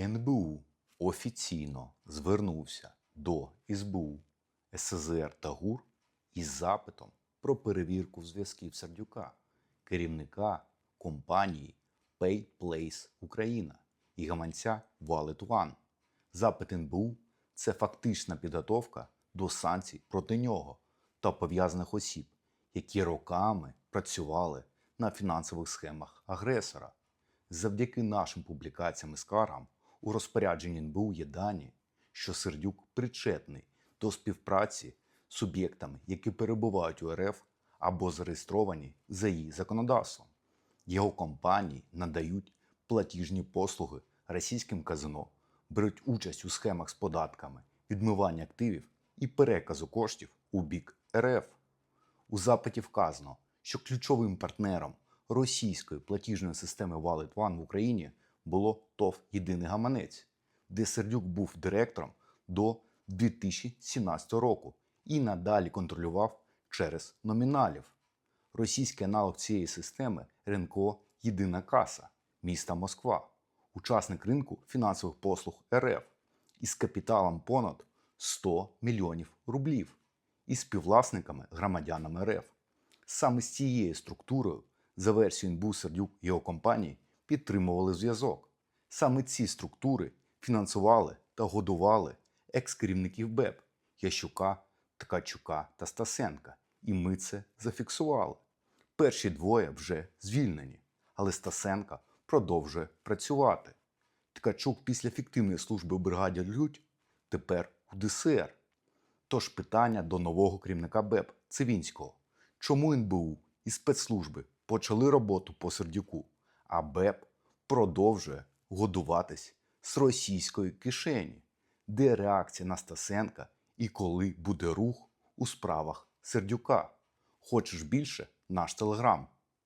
НБУ офіційно звернувся до СБУ СССР та ГУР із запитом про перевірку зв'язків Сердюка, керівника компанії PayPlace Україна і гаманця Wallet One. Запит НБУ це фактична підготовка до санкцій проти нього та пов'язаних осіб, які роками працювали на фінансових схемах агресора. Завдяки нашим публікаціям і скаргам у розпорядженні НБУ є дані, що Сердюк причетний до співпраці з суб'єктами, які перебувають у РФ або зареєстровані за її законодавством. Його компанії надають платіжні послуги російським казино, беруть участь у схемах з податками, відмивання активів і переказу коштів у бік РФ. У запиті вказано, що ключовим партнером російської платіжної системи Wallet One в Україні було ТОВ Єдиний гаманець, де Сердюк був директором до 2017 року і надалі контролював через номіналів. Російський аналог цієї системи РНКО Єдина каса міста Москва, учасник ринку фінансових послуг РФ із капіталом понад 100 мільйонів рублів і співвласниками громадянами РФ. Саме з цією структурою, за версією НБУ Сердюк його компанії, підтримували зв'язок. Саме ці структури фінансували та годували екс-керівників БЕП Ящука, Ткачука та Стасенка. І ми це зафіксували. Перші двоє вже звільнені, але Стасенка продовжує працювати. Ткачук після фіктивної служби у бригаді Людь тепер у ДСР. Тож питання до нового керівника БЕП Цивінського. Чому НБУ і спецслужби почали роботу по Сердюку, а БЕП продовжує годуватись з російської кишені? Де реакція на Стасенка і коли буде рух у справах Сердюка? Хочеш більше? Наш телеграм.